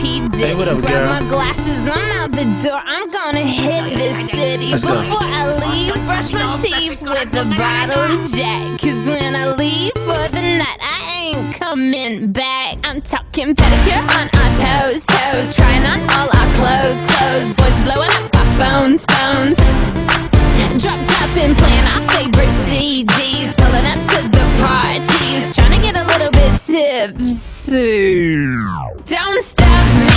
P. Diddy. what up, Grab girl? my glasses, I'm out the door. I'm gonna hit this city. Let's go. Before I leave, brush my teeth with a bottle of Jack. Cause when I leave for the night, I ain't coming back. I'm talking pedicure on our toes, toes. Trying on all our clothes, clothes. Boys blowing up our phones, phones. Drop top and playing our favorite CDs. Pulling up to the parties. Trying to get a little bit to. Don't stop me.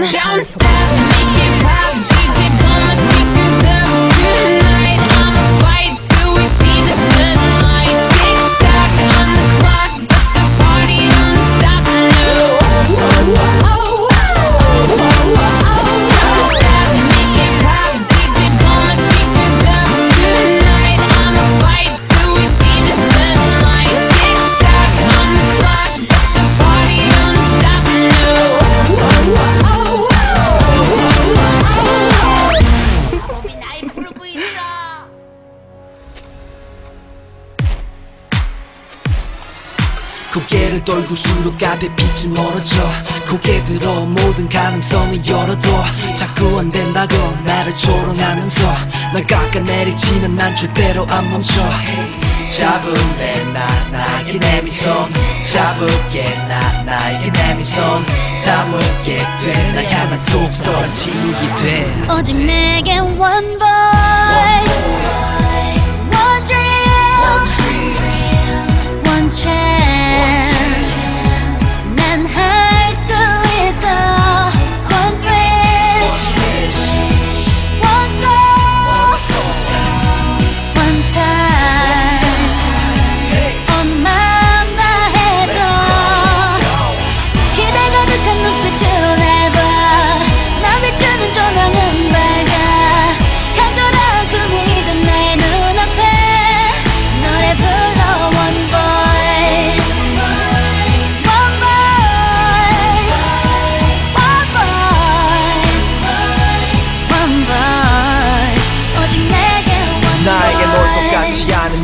Don't stop, make it 고개를 돌고수록 앞에 빛이 멀어져 고개 들어 모든 가능성을 열어둬. 자꾸 안 된다고 나를 조롱하면서 날 깎아내리지는 난 절대로 안 멈춰. 잡을래 나 나에게 내미손 잡을게 나 나에게 내미손 담을게 돼날 향한 독서란 침묵이 돼. 오직 내게 one voice, one dream, one chance.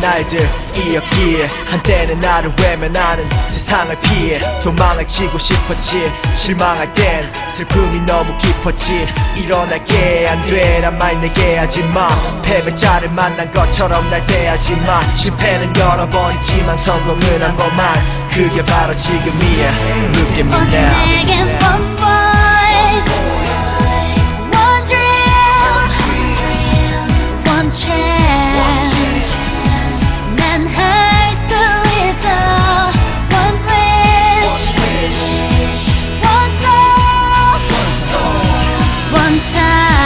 날들이었기에 한때는 나를 외면하는 세상을 피해 도망을 치고 싶었지 실망할 땐 슬픔이 너무 깊었지 일어날 게 안 되란 말 내게 하지마 패배자를 만난 것처럼 날 대하지마 실패는 여러 번이지만 성공은 한 번만 그게 바로 지금이야 Look at me now chance time.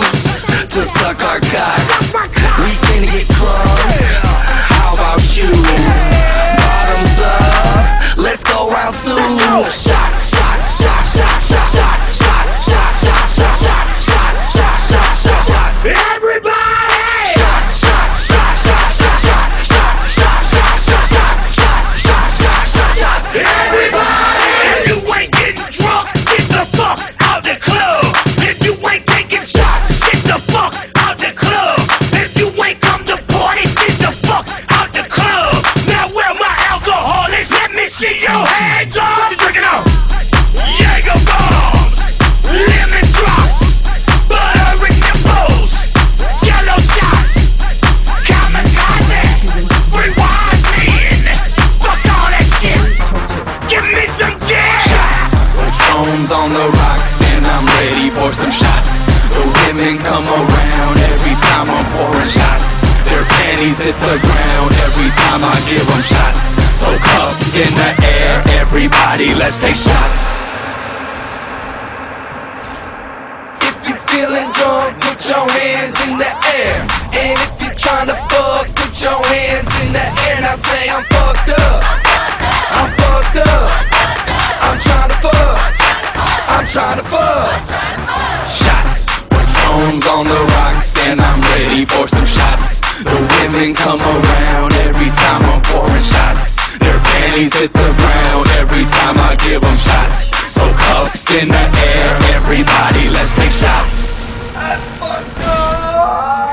dudes to suck our cocks. We can get clubbed. How about you? Bottoms up. Let's go round two. Shots, shots, shots. shot. hit the ground every time I give them shots. So cuffs in the air, everybody, let's take shots. If you're feeling drunk, put your hands in the air. And if you're trying to fuck, put your hands in the air. I say I'm fucked up. I'm fucked up. I'm trying to fuck. I'm trying to fuck. Shots. We're drones on the rocks, and I'm ready for some shots. The women come around every time I'm pouring shots. Their panties hit the ground every time I give them shots. So cuffs in the air, everybody, let's take shots.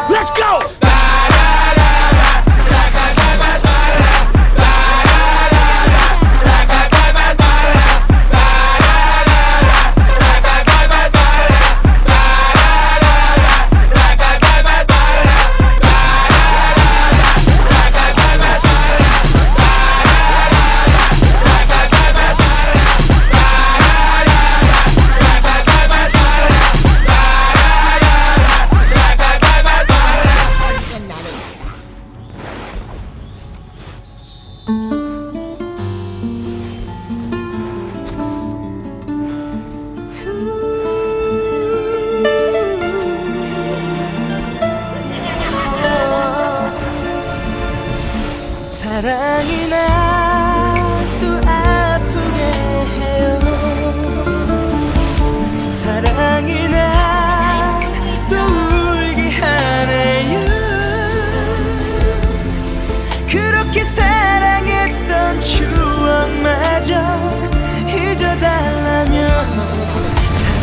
Let's go!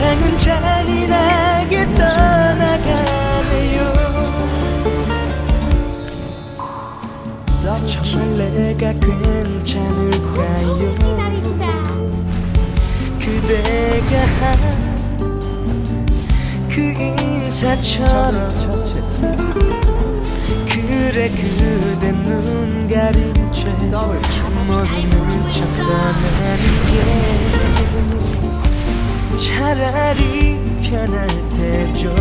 사랑은 잔인하게 떠나가네요. 정말 내가 괜찮을까요. 그대가 한그 인사처럼 그래 그대 눈 가린 채척 떠나는 게 차라리 편할 테죠.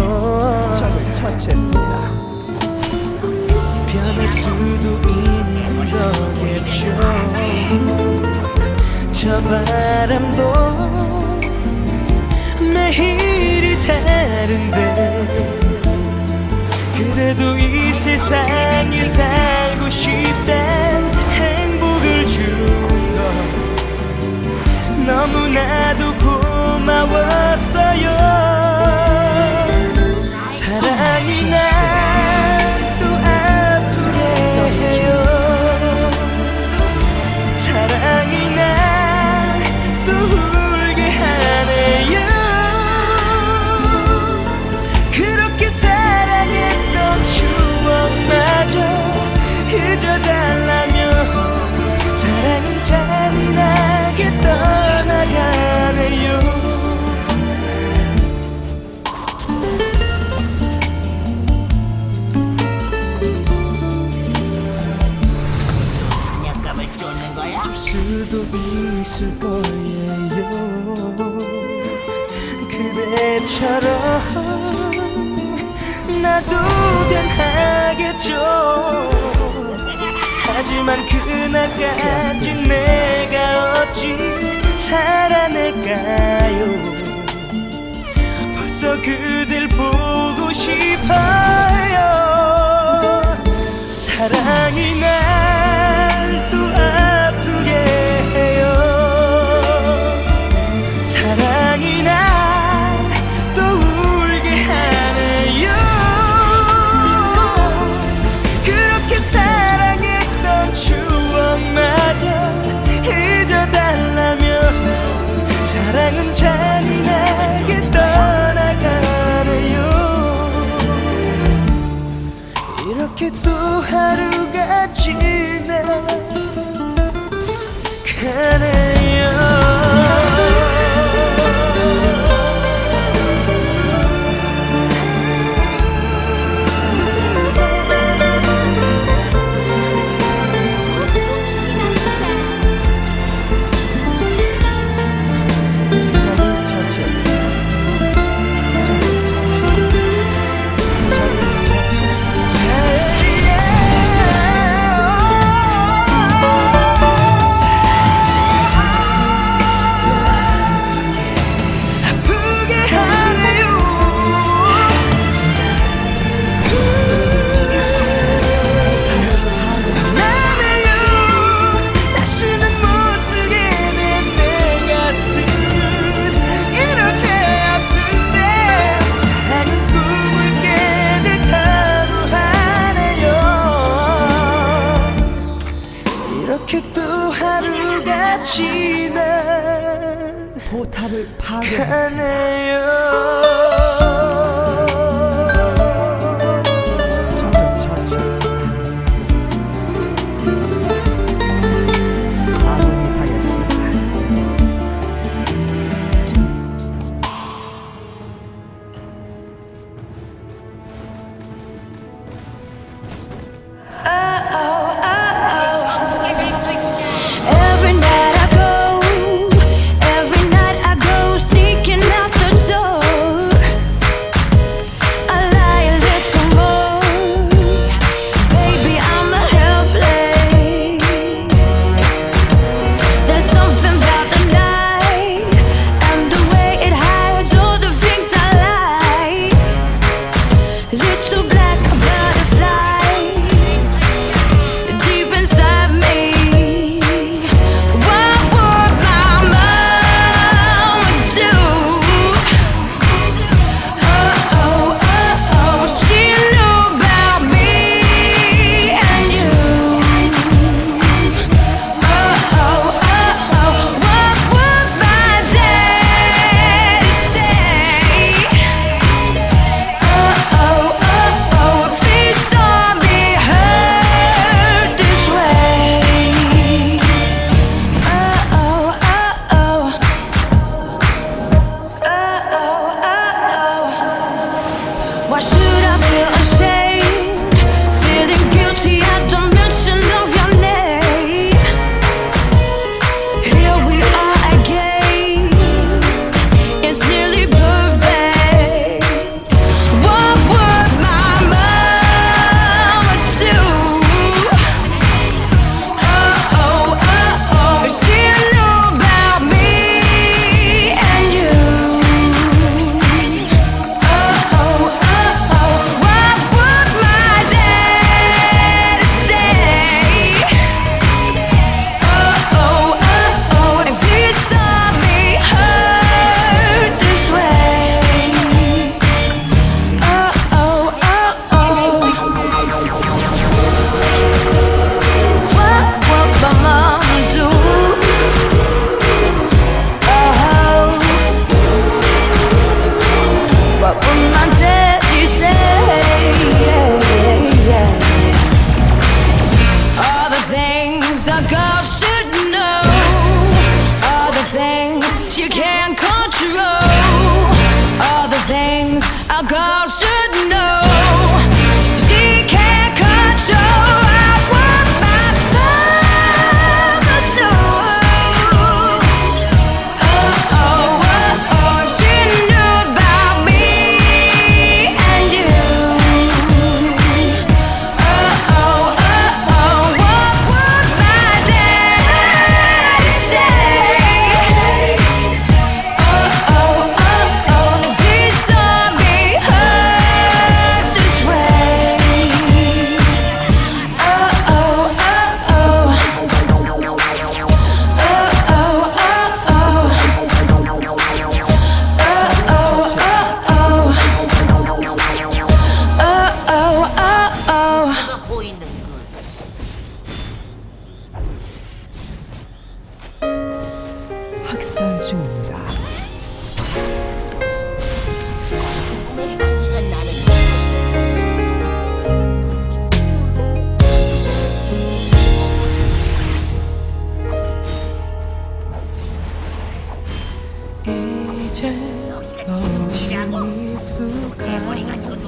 변할 수도 있는 거겠죠. 저 바람도 매일이 다른데 그래도 이 세상에 살고 싶단 행복을 준건 너무나도 고마웠어요 있을 거예요. 그대처럼 나도 변하겠죠. 하지만 그날까지 내가 어찌 살아낼까요? 벌써 그댈 보고 싶어요. 사랑이 날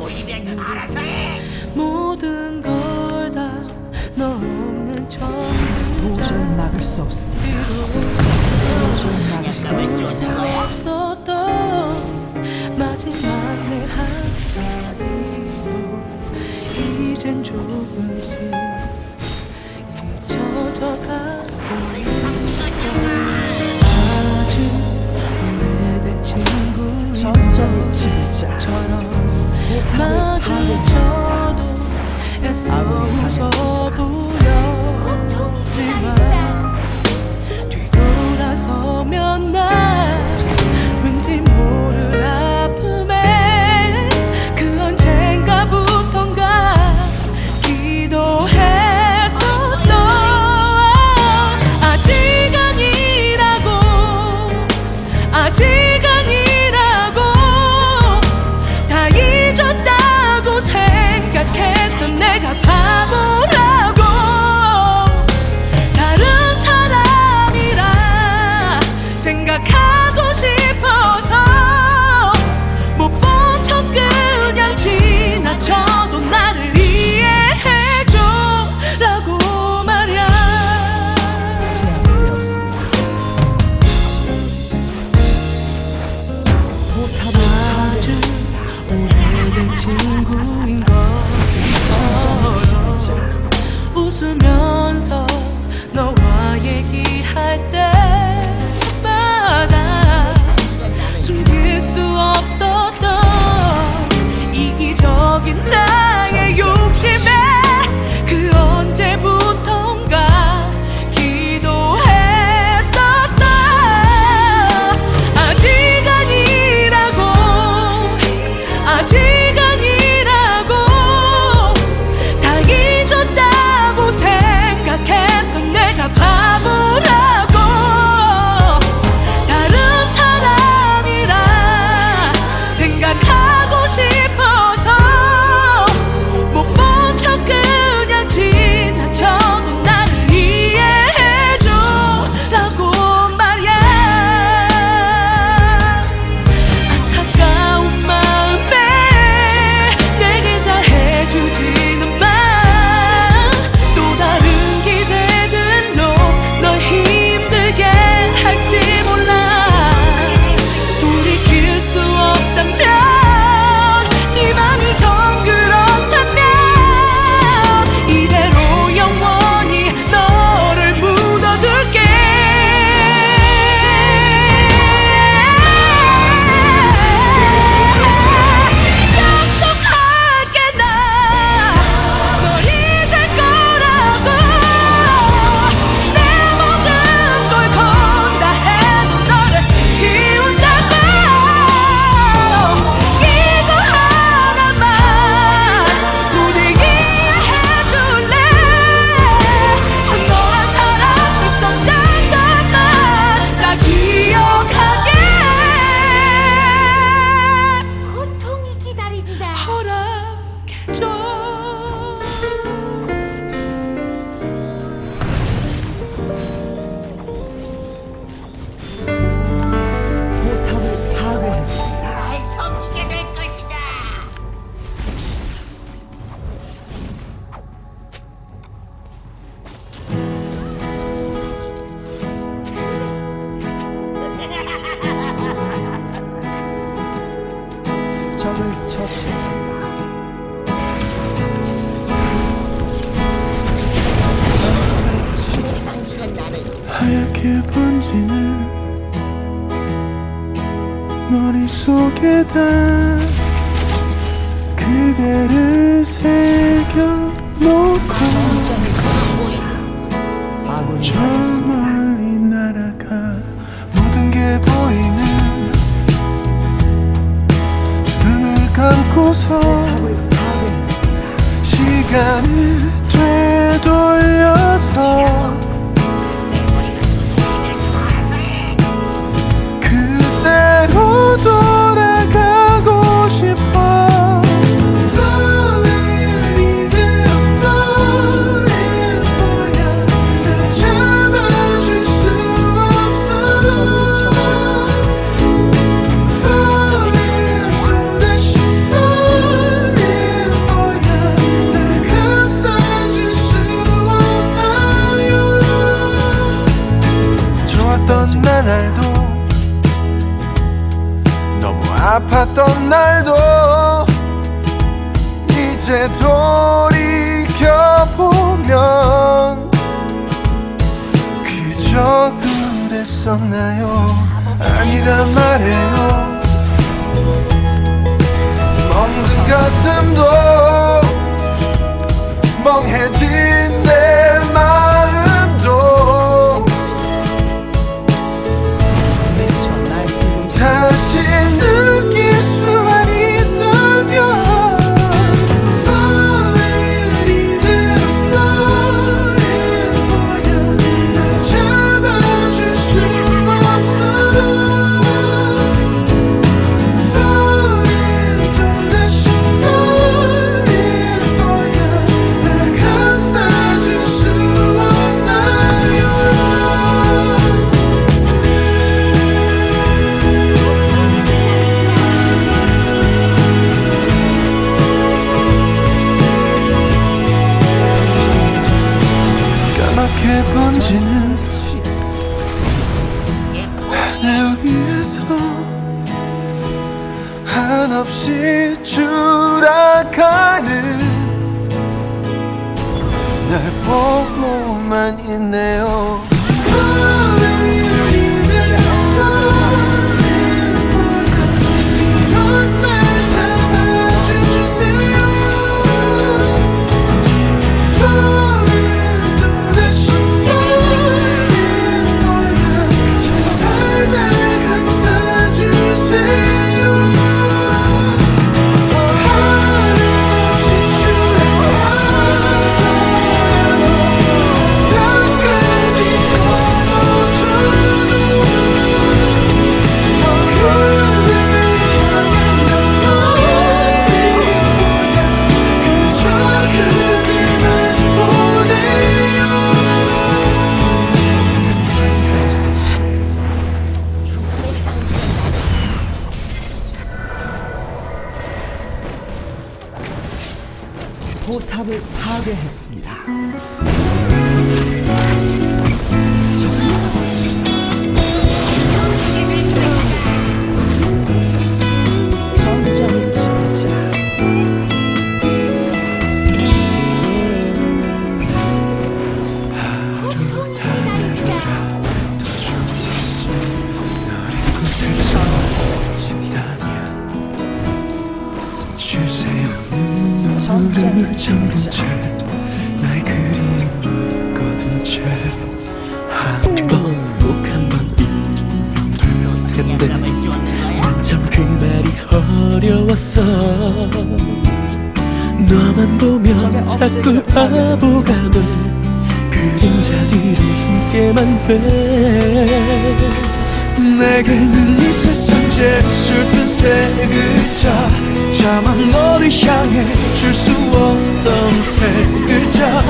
고 놀리면 알아서 해 모든 걸 다 너 없는 도저히 처음이자 막을 수 없습니다. 도저히 막을 수 없습니다. 없었던 마지막 내 한마디도 이젠 조금씩 잊혀져 가고 있어 아주 오래된 친구인 점점이 진 마주쳐도 애써 웃어 보였지만 뒤돌아서면 난 감고서 시간을 되돌려서 아팠던 날도 이제 돌이켜보면 그저 그랬었나요? 아니란 말해요. 멍든 가슴도 멍해진 내 번지는 하늘 위에서 한없이 추락하는 날 보고만 있네요 어려웠어. 너만 보면 자꾸 바보가 돼. 그림자들이 숨게만 돼. 내게 는 이 세상 제일 슬픈 세 글자. 자만 너를 향해 줄 수 없던 세 글자.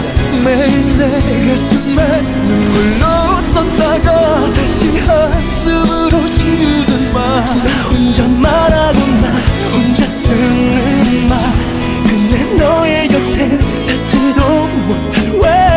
매일 내 가슴에 눈물로 썼다가 다시 한숨으로 지우는 말 나 혼자 말하고 나 듣는 말. 근데 너의 곁에 닿지도 못할 외